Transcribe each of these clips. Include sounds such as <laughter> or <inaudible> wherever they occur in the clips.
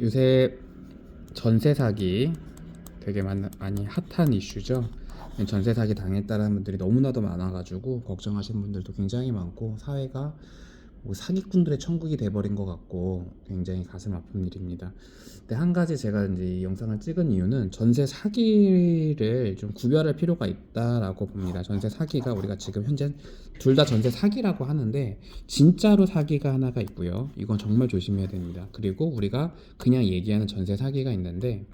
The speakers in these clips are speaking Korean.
요새 전세 사기 되게 많, 많이 핫한 이슈죠. 전세 사기 당했다는 분들이 너무나도 많아가지고 걱정하시는 분들도 굉장히 많고 사회가 뭐 사기꾼들의 천국이 돼버린 것 같고 굉장히 가슴 아픈 일입니다. 근데 한 가지 제가 이제 이 영상을 찍은 이유는 전세 사기를 좀 구별할 필요가 있다라고 봅니다. 전세 사기가 우리가 지금 현재 둘 다 전세 사기라고 하는데 진짜로 사기가 하나가 있고요. 이건 정말 조심해야 됩니다. 그리고 우리가 그냥 얘기하는 전세 사기가 있는데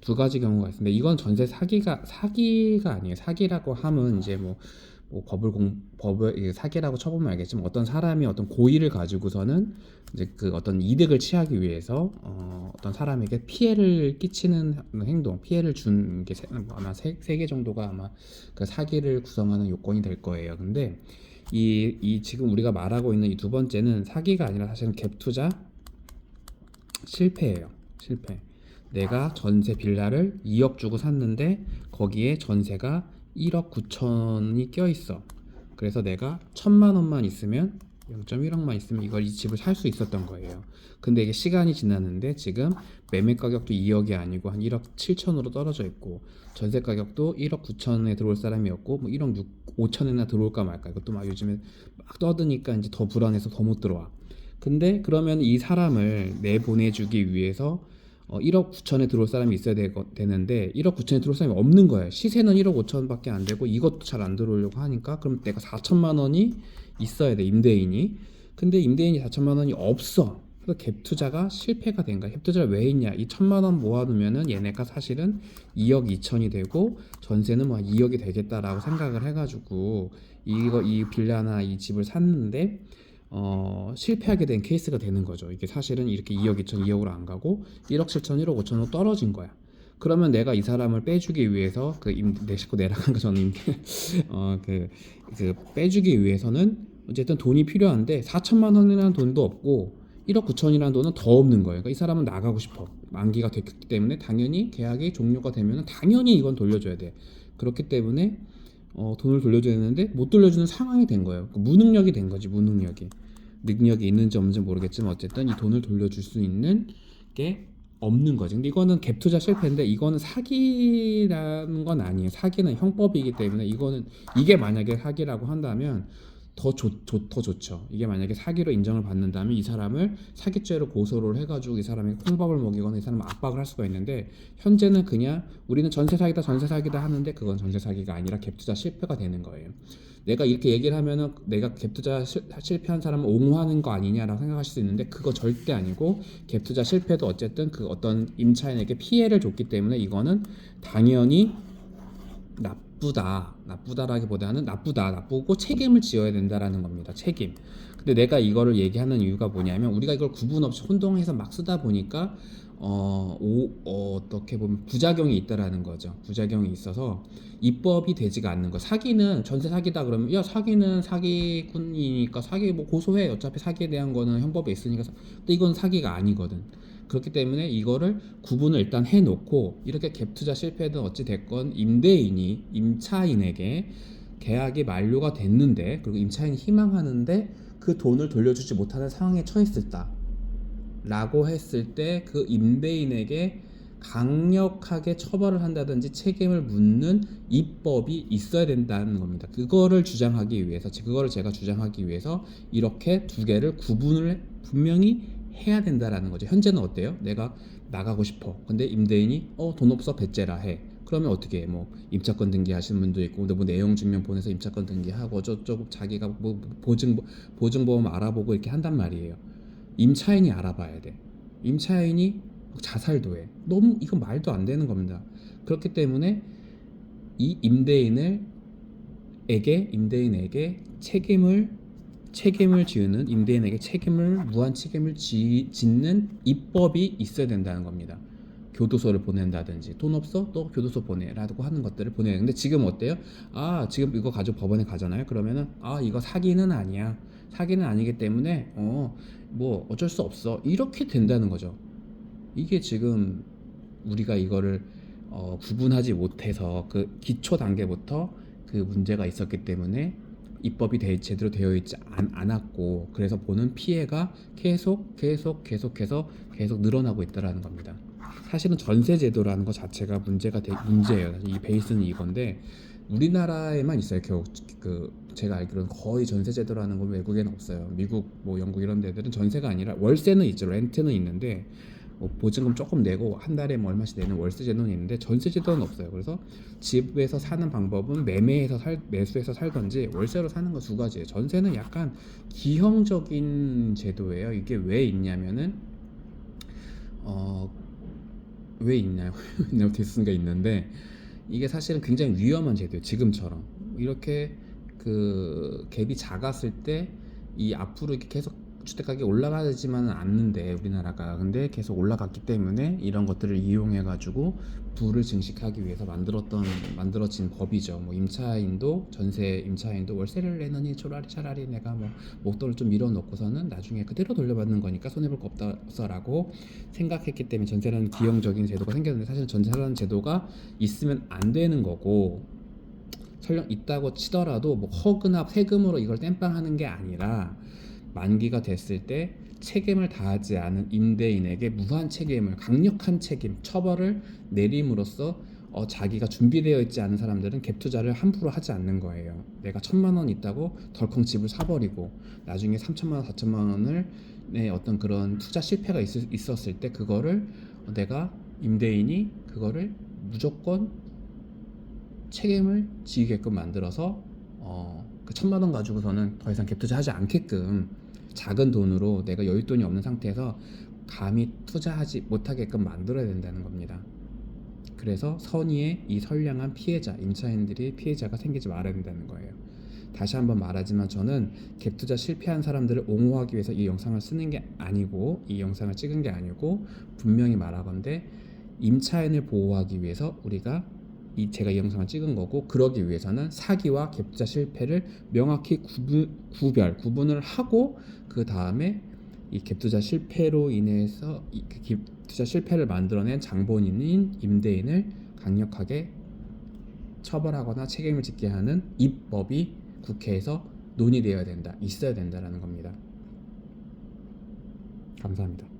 두 가지 경우가 있습니다. 이건 전세 사기가 사기가 아니에요. 사기라고 하면 이제 뭐, 뭐 법을 공 법을 사기라고 쳐보면 알겠지만 어떤 사람이 어떤 고의를 가지고서는 이제 그 어떤 이득을 취하기 위해서 어, 어떤 사람에게 피해를 끼치는 행동, 피해를 준 게 아마 세개 정도가 아마 그 사기를 구성하는 요건이 될 거예요. 근데 이, 이 지금 우리가 말하고 있는 이 두 번째는 사기가 아니라 사실은 갭 투자 실패예요. 실패. 내가 전세 빌라를 2억 주고 샀는데 거기에 전세가 1억 9천이 껴 있어. 그래서 내가 천만 원만 있으면 0.1억만 있으면 이걸 이 집을 살 수 있었던 거예요. 근데 이게 시간이 지났는데 지금 매매 가격도 2억이 아니고 한 1억 7천으로 떨어져 있고 전세 가격도 1억 9천에 들어올 사람이었고 뭐 1억 6, 5천에나 들어올까 말까 이것도 막 요즘에 막 떠드니까 이제 더 불안해서 더 못 들어와. 근데 그러면 이 사람을 내보내주기 위해서 어, 1억 9천에 들어올 사람이 있어야 되, 되는데 1억 9천에 들어올 사람이 없는 거예요. 시세는 1억 5천밖에 안 되고 이것도 잘 안 들어오려고 하니까 그럼 내가 4천만 원이 있어야 돼 임대인이. 근데 임대인이 4천만 원이 없어. 그래서 갭 투자가 실패가 된 거야. 갭 투자를 왜 했냐? 이 천만 원 모아두면은 얘네가 사실은 2억 2천이 되고 전세는 뭐 2억이 되겠다라고 생각을 해가지고 이거 이 빌라나 이 집을 샀는데 어, 실패하게 된 케이스가 되는 거죠. 이게 사실은 이렇게 2억 2천, 2억으로 안 가고 1억 7천, 1억 5천으로 떨어진 거야. 그러면 내가 이 사람을 빼주기 위해서 그 임, 내 식구 내려간 거 저는 <laughs> 어그 그 빼주기 위해서는 어쨌든 돈이 필요한데 4천만 원이라는 돈도 없고 1억 9천이라는 돈은 더 없는 거예요. 그러니까 이 사람은 나가고 싶어. 만기가 됐기 때문에 당연히 계약이 종료가 되면 당연히 이건 돌려줘야 돼. 그렇기 때문에 어, 돈을 돌려줘야 되는데 못 돌려주는 상황이 된 거예요. 그 무능력이 된 거지 무능력이. 능력이 있는지 없는지 모르겠지만 어쨌든 이 돈을 돌려줄 수 있는 게 없는 거지. 근데 이거는 갭 투자 실패인데 이거는 사기라는 건 아니에요. 사기는 형법이기 때문에 이거는 이게 만약에 사기라고 한다면 더 좋, 좋, 더 좋죠. 이게 만약에 사기로 인정을 받는다면 이 사람을 사기죄로 고소를 해가지고 이 사람이 콩밥을 먹이거나 이 사람을 압박을 할 수가 있는데 현재는 그냥 우리는 전세 사기다 전세 사기다 하는데 그건 전세 사기가 아니라 갭 투자 실패가 되는 거예요. 내가 이렇게 얘기를 하면은 내가 갭 투자 실패한 사람을 옹호하는 거 아니냐라고 생각하실 수 있는데 그거 절대 아니고 갭 투자 실패도 어쨌든 그 어떤 임차인에게 피해를 줬기 때문에 이거는 당연히 나쁘다 나쁘다라기보다는 나쁘다 나쁘고 책임을 지어야 된다라는 겁니다 책임 근데 내가 이거를 얘기하는 이유가 뭐냐면 우리가 이걸 구분 없이 혼동해서 막 쓰다 보니까 어, 오, 어, 어떻게 보면 부작용이 있다라는 거죠. 부작용이 있어서 입법이 되지가 않는 거. 사기는 전세 사기다 그러면 야 사기는 사기꾼이니까 사기 뭐 고소해. 어차피 사기에 대한 거는 형법에 있으니까. 근데 이건 사기가 아니거든. 그렇기 때문에 이거를 구분을 일단 해놓고 이렇게 갭 투자 실패든 어찌 됐건 임대인이 임차인에게 계약이 만료가 됐는데 그리고 임차인이 희망하는데 그 돈을 돌려주지 못하는 상황에 처했을 때 라고 했을 때 그 임대인에게 강력하게 처벌을 한다든지 책임을 묻는 입법이 있어야 된다는 겁니다. 그거를 주장하기 위해서, 그거를 제가 주장하기 위해서 이렇게 두 개를 구분을 분명히 해야 된다라는 거죠. 현재는 어때요? 내가 나가고 싶어. 근데 임대인이 어 돈 없어 배째라 해. 그러면 어떻게 해? 뭐 임차권 등기하시는 분도 있고, 근데 뭐 내용 증명 보내서 임차권 등기하고 저쪽 자기가 뭐 보증 보증보험 알아보고 이렇게 한단 말이에요. 임차인이 알아봐야 돼. 임차인이 자살도 해. 너무 이건 말도 안 되는 겁니다. 그렇기 때문에 이 임대인을 에게 임대인에게 책임을 책임을 지우는 임대인에게 책임을 무한 책임을 지, 짓는 입법이 있어야 된다는 겁니다. 교도소를 보낸다든지 돈 없어 또 교도소 보내라고 하는 것들을 보내야 근데 지금 어때요? 아 지금 이거 가지고 법원에 가잖아요. 그러면은 아 이거 사기는 아니야. 사기는 아니기 때문에 어 뭐 어쩔 수 없어 이렇게 된다는 거죠. 이게 지금 우리가 이거를 어, 구분하지 못해서 그 기초 단계부터 그 문제가 있었기 때문에 입법이 되, 제대로 되어 있지 않, 않았고 그래서 보는 피해가 계속 계속 계속해서 계속 늘어나고 있다라는 겁니다. 사실은 전세 제도라는 것 자체가 문제가 되, 문제예요. 이 베이스는 이건데 우리나라에만 있어요. 겨우 그 제가 알기로는 거의 전세 제도라는 건 외국에는 없어요. 미국 뭐 영국 이런 데들은 전세가 아니라 월세는 있죠. 렌트는 있는데 뭐 보증금 조금 내고 한 달에 뭐 얼마씩 내는 월세 제도는 있는데 전세 제도는 없어요. 그래서 집에서 사는 방법은 매매해서 살 매수해서 살던지 월세로 사는 거 두 가지예요. 전세는 약간 기형적인 제도예요. 이게 왜 있냐면은 어 왜 있나요? <laughs> 노티스가 있는데 이게 사실은 굉장히 위험한 제도예요. 지금처럼 이렇게 그 갭이 작았을 때 이 앞으로 이렇게 계속 주택 가격이 올라가지만은 않는데 우리나라가 근데 계속 올라갔기 때문에 이런 것들을 이용해 가지고 부를 증식하기 위해서 만들었던 만들어진 법이죠. 뭐 임차인도 전세 임차인도 월세를 내느니 차라리 차라리 내가 뭐 목돈을 좀 밀어놓고서는 나중에 그대로 돌려받는 거니까 손해 볼 거 없다라고 생각했기 때문에 전세라는 기형적인 제도가 생겼는데 사실 전세라는 제도가 있으면 안 되는 거고 설령 있다고 치더라도 뭐 허그나 세금으로 이걸 땜빵하는 게 아니라 만기가 됐을 때 책임을 다하지 않은 임대인에게 무한 책임을 강력한 책임 처벌을 내림으로써 어, 자기가 준비되어 있지 않은 사람들은 갭 투자를 함부로 하지 않는 거예요. 내가 천만 원 있다고 덜컹 집을 사버리고 나중에 삼천만 원, 사천만 원을 내 어떤 그런 투자 실패가 있, 있었을 때 그거를 내가 임대인이 그거를 무조건 책임을 지게끔 만들어서 어, 그 천만 원 가지고서는 더 이상 갭 투자하지 않게끔 작은 돈으로 내가 여윳돈이 없는 상태에서 감히 투자하지 못하게끔 만들어야 된다는 겁니다. 그래서 선의의 이 선량한 피해자, 임차인들이 피해자가 생기지 말아야 된다는 거예요. 다시 한번 말하지만 저는 갭 투자 실패한 사람들을 옹호하기 위해서 이 영상을 쓰는 게 아니고 이 영상을 찍은 게 아니고 분명히 말하건대 임차인을 보호하기 위해서 우리가 이 제가 이 영상을 찍은 거고 그러기 위해서는 사기와 갭 투자 실패를 명확히 구분, 구별 구분을 하고 그 다음에 이 갭 투자 실패로 인해서 이 갭 투자 실패를 만들어낸 장본인인 임대인을 강력하게 처벌하거나 책임을 짓게 하는 입법이 국회에서 논의되어야 된다, 있어야 된다라는 겁니다. 감사합니다.